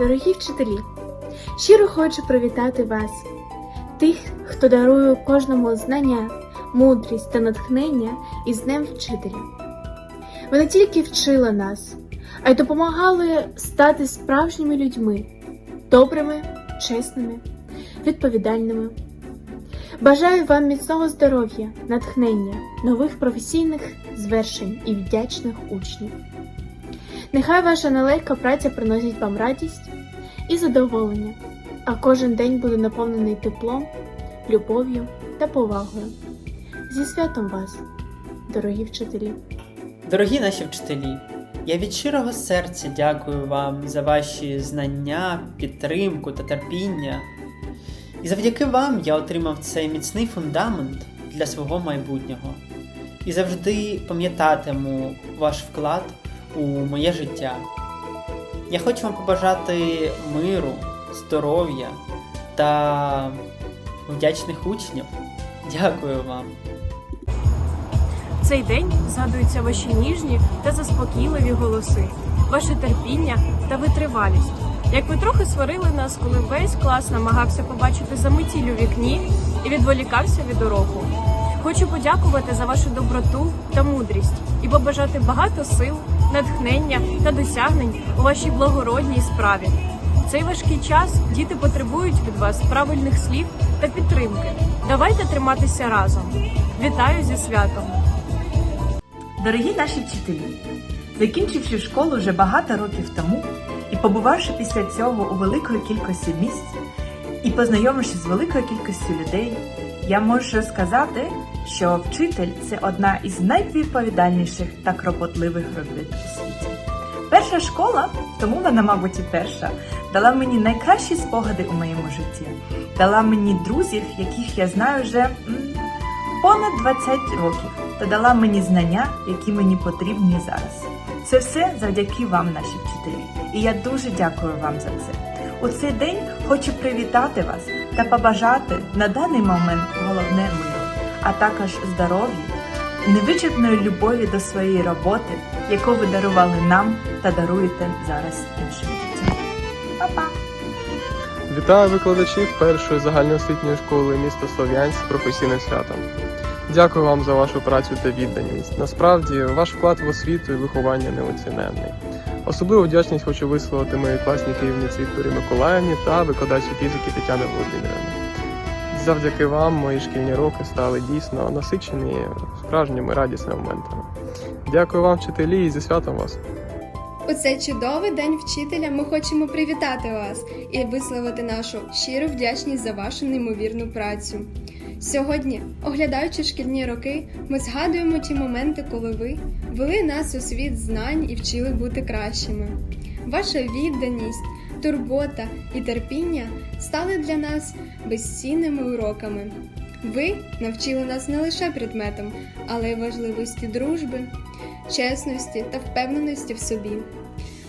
Дорогі вчителі, щиро хочу привітати вас, тих, хто дарує кожному знання, мудрість та натхнення із Днем Вчителя. Ви не тільки вчили нас, а й допомагали стати справжніми людьми, добрими, чесними, відповідальними. Бажаю вам міцного здоров'я, натхнення, нових професійних звершень і вдячних учнів. Нехай ваша нелегка праця приносить вам радість і задоволення, а кожен день буде наповнений теплом, любов'ю та повагою. Зі святом вас, дорогі вчителі! Дорогі наші вчителі, я від щирого серця дякую вам за ваші знання, підтримку та терпіння. І завдяки вам я отримав цей міцний фундамент для свого майбутнього. І завжди пам'ятатиму ваш вклад у моє життя. Я хочу вам побажати миру, здоров'я та вдячних учнів. Дякую вам. Цей день згадуються ваші ніжні та заспокійливі голоси, ваше терпіння та витривалість. Як ви трохи сварили нас, коли весь клас намагався побачити заметіль у вікні і відволікався від уроку. Хочу подякувати за вашу доброту та мудрість і побажати багато сил, натхнення та досягнень у вашій благородній справі. В цей важкий час діти потребують від вас правильних слів та підтримки. Давайте триматися разом. Вітаю зі святом! Дорогі наші вчителі, закінчивши школу вже багато років тому і побувавши після цього у великої кількості місць і познайомившись з великою кількістю людей, я можу сказати, що вчитель це одна із найвідповідальніших та кропотливих робіт у світі. Перша школа, тому вона, мабуть, і перша, дала мені найкращі спогади у моєму житті, дала мені друзів, яких я знаю вже понад 20 років та дала мені знання, які мені потрібні зараз. Це все завдяки вам, наші вчителі, і я дуже дякую вам за це. У цей день хочу привітати вас та побажати на даний момент головне миру, а також здоров'я, невичерпної любові до своєї роботи, яку ви дарували нам та даруєте зараз іншим. Па-па! Вітаю викладачів першої загальноосвітньої школи міста Слов'янськ з професійним святом. Дякую вам за вашу працю та відданість. Насправді, ваш вклад в освіту і виховання неоціненний. Особливу вдячність хочу висловити моїй класній керівниці Вікторії Миколаївні та викладачі фізики Тетяни Володимирівни. Завдяки вам мої шкільні роки стали дійсно насичені справжніми радісними моментами. Дякую вам, вчителі, і зі святом вас! У цей чудовий день вчителя ми хочемо привітати вас і висловити нашу щиру вдячність за вашу неймовірну працю. Сьогодні, оглядаючи шкільні роки, ми згадуємо ті моменти, коли ви вели нас у світ знань і вчили бути кращими. Ваша відданість, турбота і терпіння стали для нас безцінними уроками. Ви навчили нас не лише предметам, але й важливості дружби, чесності та впевненості в собі.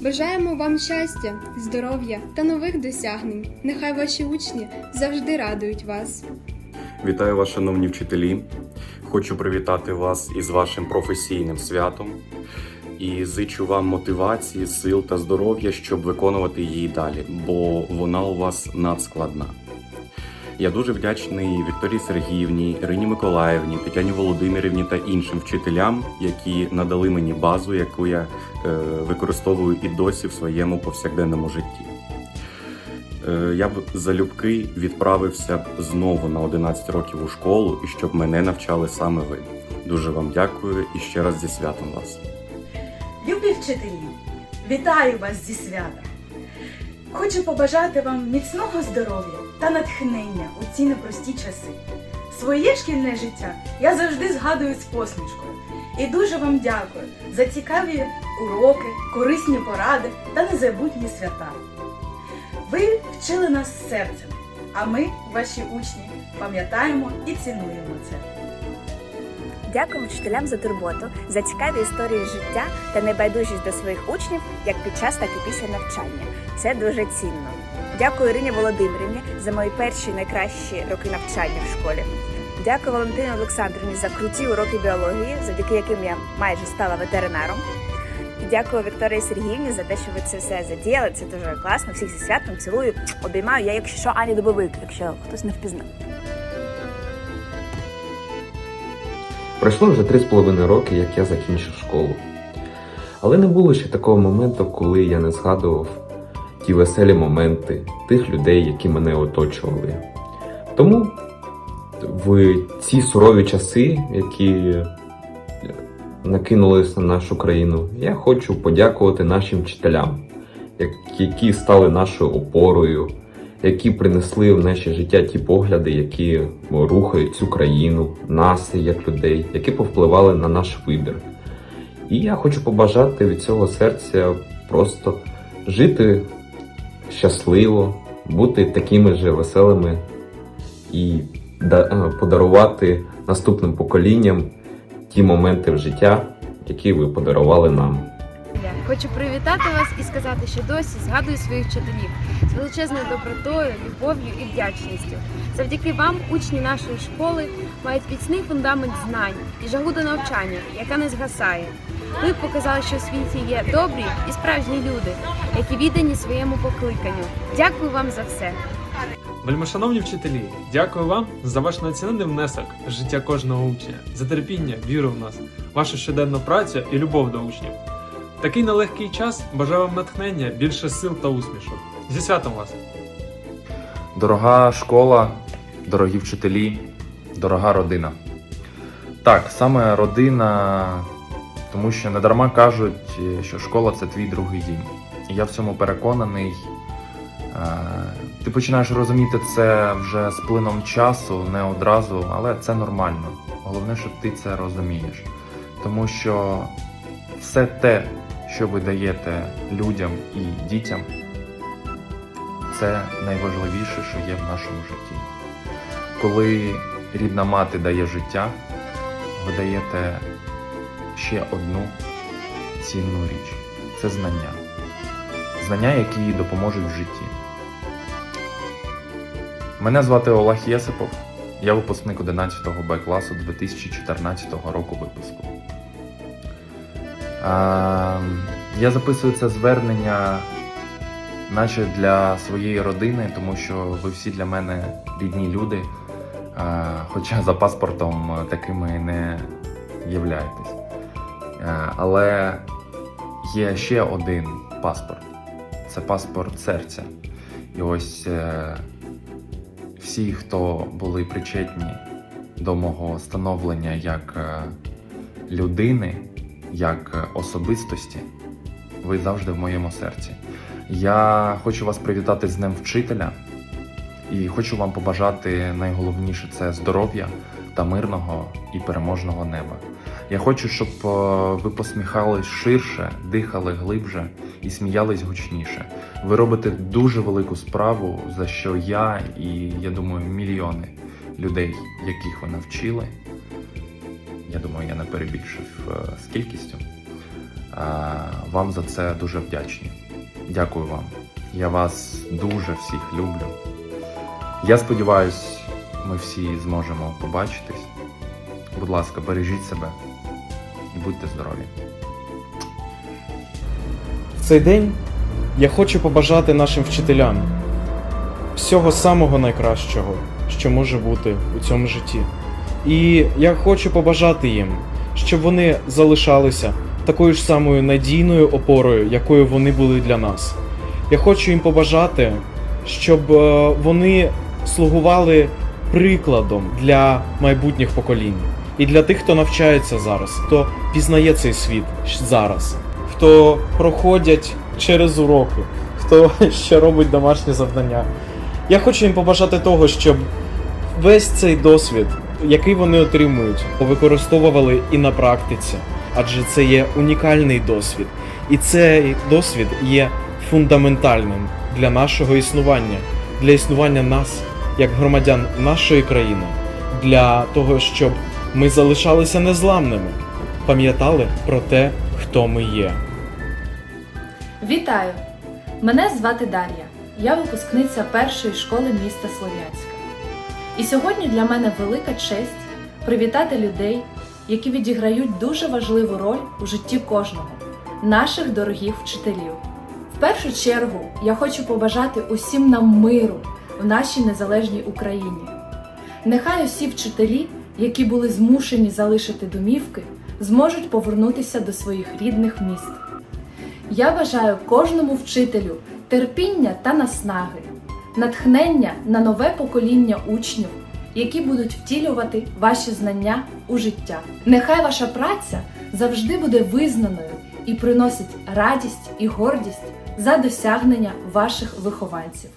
Бажаємо вам щастя, здоров'я та нових досягнень. Нехай ваші учні завжди радують вас. Вітаю вас, шановні вчителі. Хочу привітати вас із вашим професійним святом і зичу вам мотивації, сил та здоров'я, щоб виконувати її далі, бо вона у вас надскладна. Я дуже вдячний Вікторії Сергіївні, Ірині Миколаївні, Тетяні Володимирівні та іншим вчителям, які надали мені базу, яку я е, використовую і досі в своєму повсякденному житті. Е, Я б залюбки відправився б знову на 11 років у школу і щоб мене навчали саме ви. Дуже вам дякую і ще раз зі святом вас. Любі вчителі, вітаю вас зі свята! Хочу побажати вам міцного здоров'я та натхнення у ці непрості часи. Своє шкільне життя я завжди згадую з посмішкою і дуже вам дякую за цікаві уроки, корисні поради та незабутні свята. Ви вчили нас серцем, а ми, ваші учні, пам'ятаємо і цінуємо це. Дякуємо вчителям за турботу, за цікаві історії життя та небайдужість до своїх учнів як під час, так і після навчання. Це дуже цінно. Дякую Ірині Володимирівні за мої перші найкращі роки навчання в школі. Дякую Валентині Олександрівні за круті уроки біології, завдяки яким я майже стала ветеринаром. Дякую Вікторії Сергіївні за те, що ви це все задіяли. Це дуже класно. Всіх зі святом цілую, обіймаю. Я, якщо що, Аня Дубовик, якщо хтось не впізнав. Пройшло вже три з половиною роки, як я закінчив школу. Але не було ще такого моменту, коли я не згадував ті веселі моменти тих людей, які мене оточували. Тому в ці сурові часи, які накинулись на нашу країну, я хочу подякувати нашим вчителям, які стали нашою опорою, які принесли в наше життя ті погляди, які рухають цю країну, нас як людей, які повпливали на наш вибір. І я хочу побажати від цього серця просто жити щасливо, бути такими же веселими і е, подарувати наступним поколінням ті моменти в життя, які ви подарували нам. Хочу привітати вас і сказати, що досі згадую своїх вчителів з величезною добротою, любов'ю і вдячністю. Завдяки вам учні нашої школи мають міцний фундамент знань і жагу до навчання, яка не згасає. Ви показали, що у світі є добрі і справжні люди, які віддані своєму покликанню. Дякую вам за все. Вельмишановні вчителі, дякую вам за ваш неоцінений внесок в життя кожного учня, за терпіння, віру в нас, вашу щоденну працю і любов до учнів. Такий нелегкий час бажаю вам натхнення, більше сил та усмішок. Зі святом вас! Дорога школа, дорогі вчителі, дорога родина. Так, саме родина, тому що недарма кажуть, що школа це твій другий дім. Я в цьому переконаний. Ти починаєш розуміти це вже з плином часу, не одразу, але це нормально. Головне, що ти це розумієш. Тому що все те, що ви даєте людям і дітям, це найважливіше, що є в нашому житті. Коли рідна мати дає життя, ви даєте ще одну цінну річ це знання. Знання, які їй допоможуть в житті. Мене звати Олег Єсипов, я випускник 11 Б класу 2014 року випуску. Я записую це звернення наче для своєї родини, тому що ви всі для мене рідні люди, хоча за паспортом такими не являєтесь. Але є ще один паспорт це паспорт серця. І ось е, всі, хто були причетні до мого становлення як е, людини, як особистості, ви завжди в моєму серці. Я хочу вас привітати з Днем вчителя і хочу вам побажати найголовніше це здоров'я та мирного і переможного неба. Я хочу, щоб е, ви посміхались ширше, дихали глибше і сміялись гучніше. Ви робите дуже велику справу, за що я і я думаю, мільйони людей, яких ви навчили. Я думаю, я не перебільшив е, з кількістю. Е, Вам за це дуже вдячні. Дякую вам. Я вас дуже всіх люблю. Я сподіваюсь, ми всі зможемо побачитись. Будь ласка, бережіть себе і будьте здорові. Цей день я хочу побажати нашим вчителям всього самого найкращого, що може бути у цьому житті. І я хочу побажати їм, щоб вони залишалися такою ж самою надійною опорою, якою вони були для нас. Я хочу їм побажати, щоб е, вони слугували прикладом для майбутніх поколінь і для тих, хто навчається зараз, хто пізнає цей світ зараз, хто проходять через уроки, хто ще робить домашні завдання. Я хочу їм побажати того, щоб весь цей досвід, який вони отримують, використовували і на практиці, адже це є унікальний досвід, і цей досвід є фундаментальним для нашого існування, для існування нас як громадян нашої країни, для того, щоб ми залишалися незламними, пам'ятали про те, хто ми є. Вітаю! Мене звати Дар'я. Я випускниця першої школи міста Слов'янська. І сьогодні для мене велика честь привітати людей, які відіграють дуже важливу роль у житті кожного, наших дорогих вчителів. В першу чергу я хочу побажати усім нам миру в нашій незалежній Україні. Нехай усі вчителі, які були змушені залишити домівки, зможуть повернутися до своїх рідних міст. Я бажаю кожному вчителю терпіння та наснаги, натхнення на нове покоління учнів, які будуть втілювати ваші знання у життя. Нехай ваша праця завжди буде визнаною і приносить радість і гордість за досягнення ваших вихованців.